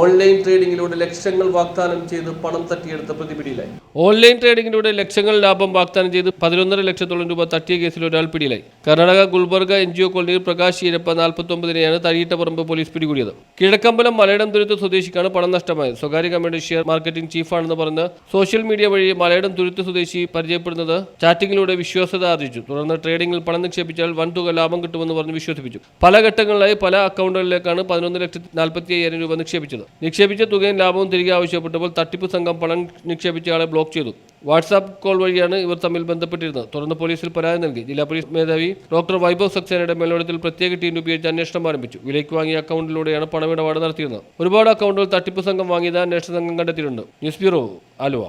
online ട്രേഡിംഗിലൂടെ ലക്ഷങ്ങൾ വാഗ്ദാനം ചെയ്ത് പണം തട്ടിയെടുത്ത പ്രതിപിടിയിലായി. ഓൺലൈൻ ട്രേഡിംഗിലൂടെ ലക്ഷങ്ങൾ ലാഭം വാഗ്ദാനം ചെയ്ത് പതിനൊന്നര ലക്ഷത്തോളം രൂപ തട്ടിയ കേസിൽ ഒരാൾ പിടിയിലായി. Karnataka Gulbarga N G O കോളനിയിൽ പ്രകാശ് ഈരപ്പ നാൽപ്പത്തൊമ്പതിനെയാണ് തടിയിട്ടപ്പറമ്പ് പോലീസ് പിടികൂടിയത്. കിഴക്കമ്പലം മലയിടം തുരുത്ത് സ്വദേശിക്കാണ് പണം നഷ്ടമായത്. സ്വകാര്യ കമ്പനിയുടെ ഷെയർ മാർക്കറ്റിംഗ് ചീഫാണെന്ന് പറഞ്ഞ് സോഷ്യൽ മീഡിയ വഴി മലയിടം തുരുത്ത് സ്വദേശി പരിചയപ്പെടുന്നത് ചാറ്റിംഗിലൂടെ വിശ്വാസ്യത ആർജിച്ചു. തുടർന്ന് ട്രേഡിംഗിൽ പണം നിക്ഷേപിച്ചാൽ വൻതുക ലാഭം കിട്ടുമെന്ന് പറഞ്ഞ് വിശ്വസിപ്പിച്ചു. പല ഘട്ടങ്ങളിലായി പല അക്കൗണ്ടുകളിലേക്കാണ് പതിനൊന്ന് ലക്ഷത്തി നാൽപ്പത്തി അയ്യായിരം രൂപ നിക്ഷേപിച്ചത്. നിക്ഷേപിച്ച തുകയും ലാഭവും തിരികെ ആവശ്യപ്പെട്ടപ്പോൾ തട്ടിപ്പ് സംഘം പണം നിക്ഷേപിച്ചയാളെ ബ്ലോക്ക് ചെയ്തു. വാട്സാപ്പ് കോൾ വഴിയാണ് ഇവർ തമ്മിൽ ബന്ധപ്പെട്ടിരുന്നത്. തുടർന്ന് പോലീസിൽ പരാതി നൽകി. ജില്ലാ പോലീസ് മേധാവി ഡോക്ടർ വൈഭവ് സക്സേനയുടെ മേൽനോട്ടത്തിൽ പ്രത്യേക ടീം രൂപീകരിച്ച് അന്വേഷണം ആരംഭിച്ചു. വിലയ്ക്ക് വാങ്ങിയ അക്കൗണ്ടിലൂടെയാണ് പണമിടപാട് നടത്തിയിരുന്നത്. ഒരുപാട് അക്കൗണ്ടുകൾ തട്ടിപ്പ് സംഘം വാങ്ങിയത് അന്വേഷണ സംഘം കണ്ടെത്തിയിട്ടുണ്ട്. News bureau Aluva.